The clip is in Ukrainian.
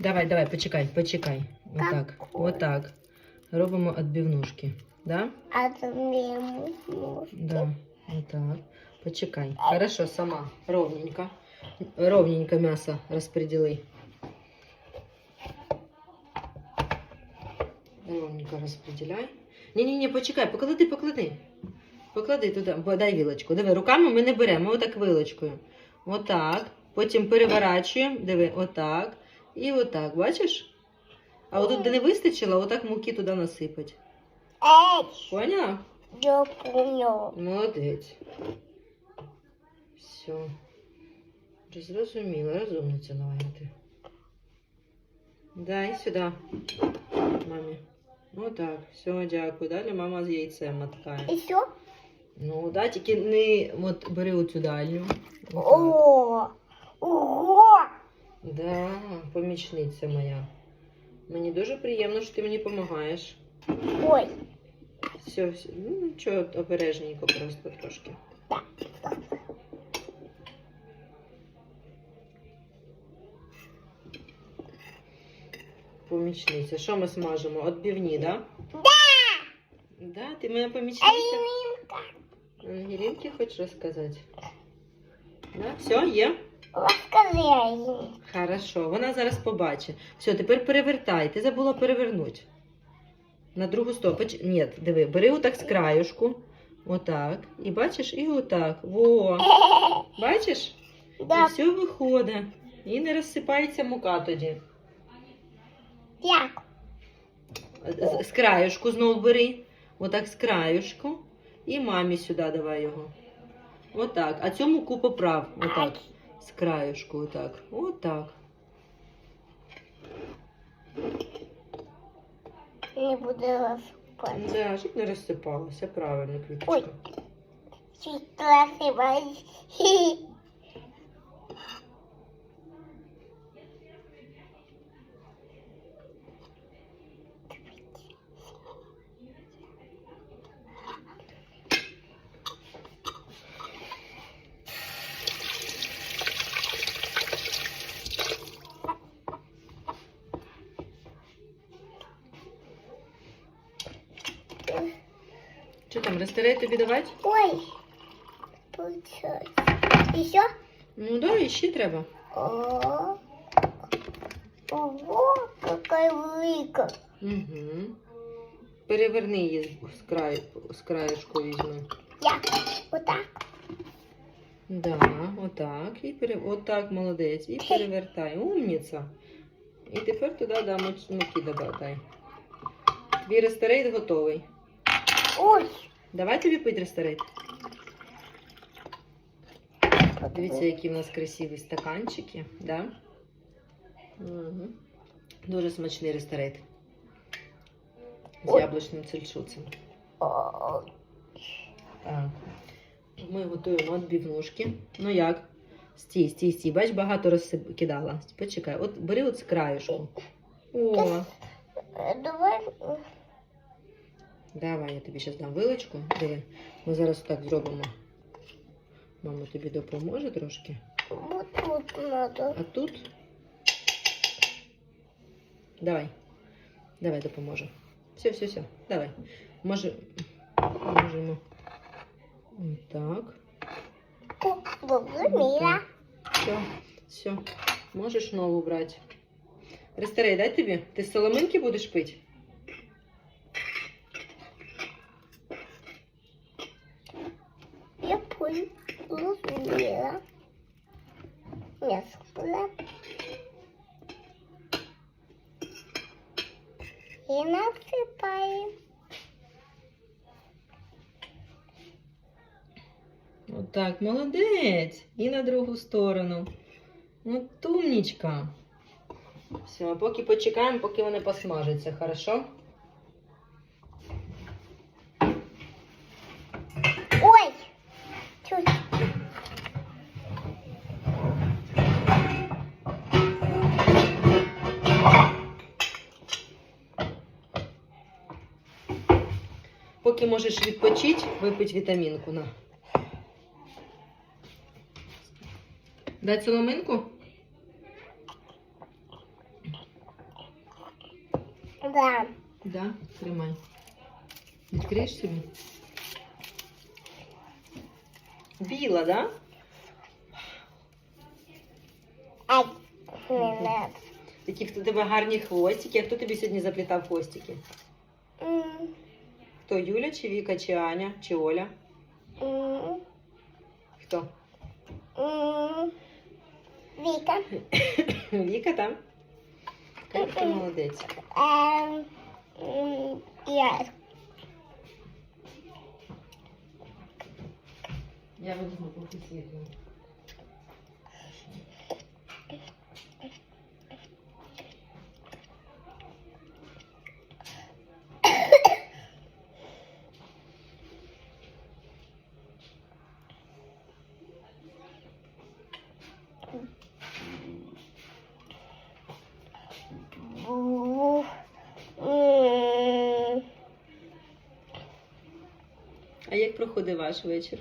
Давай, давай, почекай, почекай. Отак, отак. Робимо відбивнушки. Да? А то не можу. Да. Отак. Почекай. Хорошо, сама. Ровненько. Ровненько м'ясо розподіли. Ровненько розподіляй. Ні-ні-ні, почекай, поклади, поклади. Поклади туди, бо дай вілочку. Диви, руками ми не беремо, отак вилочкою. Отак. Потім переворачуємо. Диви, отак. І отак, бачиш? А отут, де не вистачило, отак муки туди насипать. Поняла? я понял. Молодець. Все. Вже зрозуміла, розумниця новенька. ти. Дай сюди. Мамі. Отак. Все, дякую. Далі мама з яйцем маткає. І що? Ну, да, тільки не от бери оцю дальню. О! Да, помічниця моя. Мені дуже приємно, що ти мені допомагаєш. Ой, Все, все. Ну, нічого, обережненько просто трошки. Помічниця. Що ми смажемо? Отбивні, да? Да! Да, ти моя помічниця. Алінка, Ангелінки хочеш розказати? Да? Все, є? Розкажи Алінка. Хорошо, вона зараз побачить. Все, тепер перевертай. Ти забула перевернути. На другу сторону. Ні, диви, бери отак з краюшку. Отак. І бачиш, і отак. Во. Бачиш? І все виходить. І не розсипається мука тоді. як? З- З краюшку знову бери. Отак з краюшку. І мамі сюди давай його. Отак. А цю муку поправ. Отак. З так. отак. Отак. Не буду рассыпаться. Да, щоб не розсипалося, правильно, квіточка. Ой. Чуть красиво. Що там, ресторей тобі давати? Ой, получилось. Еще? Ну да, і треба. О, ого, какая велика. Угу. Переверни її з краю, з краєшку візьми. Я вот так. Да, отак. І пере... Отак, молодець. І перевертай. Умніця. І тепер туди да, муки додай. Твій ресторейт готовий. Ой. Давай тобі пить ресторейт. Дивіться, які в нас красиві стаканчики, да? Угу. Дуже смачний ресторейт. З яблучним цельшуцем. Так. Ми готуємо відбивнушки. Ну як? Стій, стій, стій. Бач, багато розкидала. Почекай, от бери от з краюшку. О, Давай. давай, я тобі зараз дам вилочку. Диви. Ми зараз так зробимо. Мама тобі допоможе трошки. Вот тут надо. А тут. Давай. Давай допоможу. Все, все, все. Давай. Може. Можемо. Так. О, зрозуміла. Все, все. Можеш нову брати. Ресторей, дай тобі? Ти з соломинки будеш пити? І насипаємо. Отак, молодець. І на другу сторону. От умнічка. Все, поки почекаємо, поки вони посмажаться, хорошо? Поки можеш відпочити, випити вітамінку на. Дай соломинку? Да. Да? Тримай. Відкриєш собі? Біла, да? Ай. Такі в тебе гарні хвостики. А хто тобі сьогодні заплітав хвостики? Хто Юля, чи Віка, чи Аня, чи Оля? Хто? Віка. Віка там? Як ти молодець. Я. Я візьму поки світло. А як проходить ваш вечір?